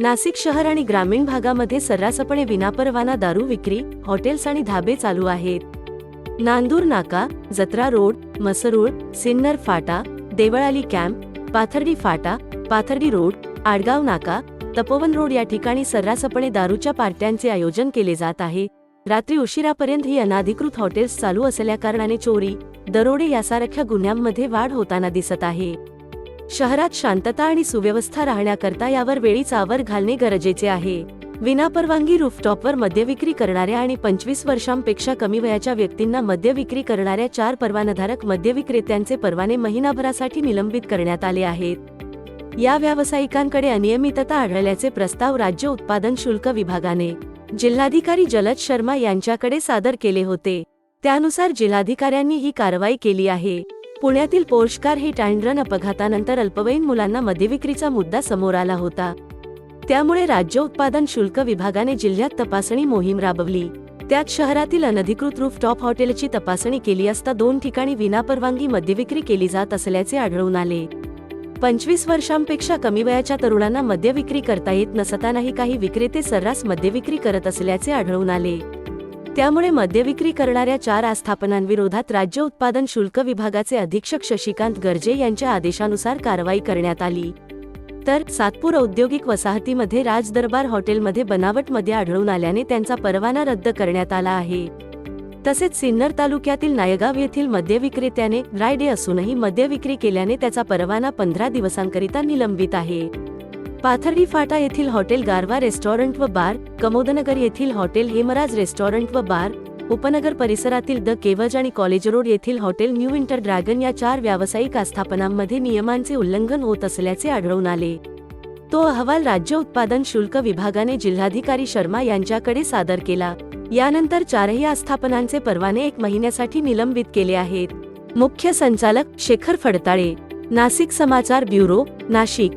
नाशिक शहर आणि ग्रामीण भागामध्ये सर्रासपणे विनापरवाना दारू विक्री हॉटेल्स आणि धाबे चालू आहेत. नांदूर नाका जत्रा रोड मसरूळ सिन्नर फाटा देवळाली कॅम्प पाथर्डी फाटा पाथर्डी रोड आडगाव नाका तपोवन रोड या ठिकाणी सर्रासपणे दारूच्या पार्ट्यांचे आयोजन केले जात आहे. रात्री उशिरापर्यंत ही अनाधिकृत हॉटेल्स चालू असल्याकारणाने चोरी दरोडे यासारख्या गुन्ह्यांमध्ये वाढ होताना दिसत आहे. शहरात शांतता आणि सुव्यवस्था राहण्याकरता यावर वेळीच आवर घालणे गरजेचे आहे. विनापरवानगी रूफटॉपवर मद्यविक्री करणाऱ्या आणि पंचवीस वर्षांपेक्षा कमी वयाच्या व्यक्तींना मद्यविक्री करणाऱ्या चार परवानाधारक मद्यविक्रेत्यांचे परवाने महिनाभरासाठी निलंबित करण्यात आले आहेत. या व्यावसायिकांकडे अनियमितता आढळल्याचे प्रस्ताव राज्य उत्पादन शुल्क विभागाने जिल्हाधिकारी जलद शर्मा यांच्याकडे सादर केले होते. त्यानुसार जिल्हाधिकाऱ्यांनी ही कारवाई केली आहे. पुण्यातील Porsche car hit and run अपघातानंतर अल्पवयीन मुलांना मद्यविक्रीचा मुद्दा समोर आला होता. त्यामुळे राज्य उत्पादन शुल्क विभागाने जिल्ह्यात तपासणी मोहीम राबवली. त्यात शहरातील अनधिकृत रूफटॉप हॉटेलची तपासणी केली असता दोन ठिकाणी विनापरवानगी मद्यविक्री केली जात असल्याचे आढळून आले. पंचवीस वर्षांपेक्षा कमी वयाच्या तरुणांना मद्यविक्री करता येत नसतानाही काही विक्रेते सर्रास मद्यविक्री करत असल्याचे आढळून आले. त्यामुळे मद्यविक्री करणाऱ्या चार आस्थापनांविरोधात राज्य उत्पादन शुल्क विभागाचे अधीक्षक शशिकांत गर्जे यांच्या आदेशानुसार कारवाई करण्यात आली. तर सातपूर औद्योगिक वसाहतीमध्ये राज दरबार हॉटेलमध्ये बनावटमध्ये आढळून आल्याने त्यांचा परवाना रद्द करण्यात आला आहे. तसेच सिन्नर तालुक्यातील नायगाव येथील मद्य विक्रेत्याने ड्राय डे असूनही मद्य विक्री केल्याने त्याचा परवाना पंधरा दिवसांकरिता निलंबित आहे. पाथर्डी फाटा येथील हॉटेल गारवा रेस्टॉरंट व बार कमोदनगर येथील हॉटेल हेमराज रेस्टॉरंट व बार उपनगर परिसरातील द केवज आणि कॉलेज रोड येथील हॉटेल न्यू इंटर ड्रॅगन या चार व्यावसायिक आस्थापनांमध्ये नियमांचे उल्लंघन होत असल्याचे आढळून आले. तो अहवाल राज्य उत्पादन शुल्क विभागाने जिल्हाधिकारी शर्मा यांच्याकडे सादर केला. यानंतर चारही आस्थापनांचे परवाने एक महिन्यासाठी निलंबित केले आहेत. मुख्य संचालक शेखर फडताळे नाशिक समाचार ब्युरो नाशिक.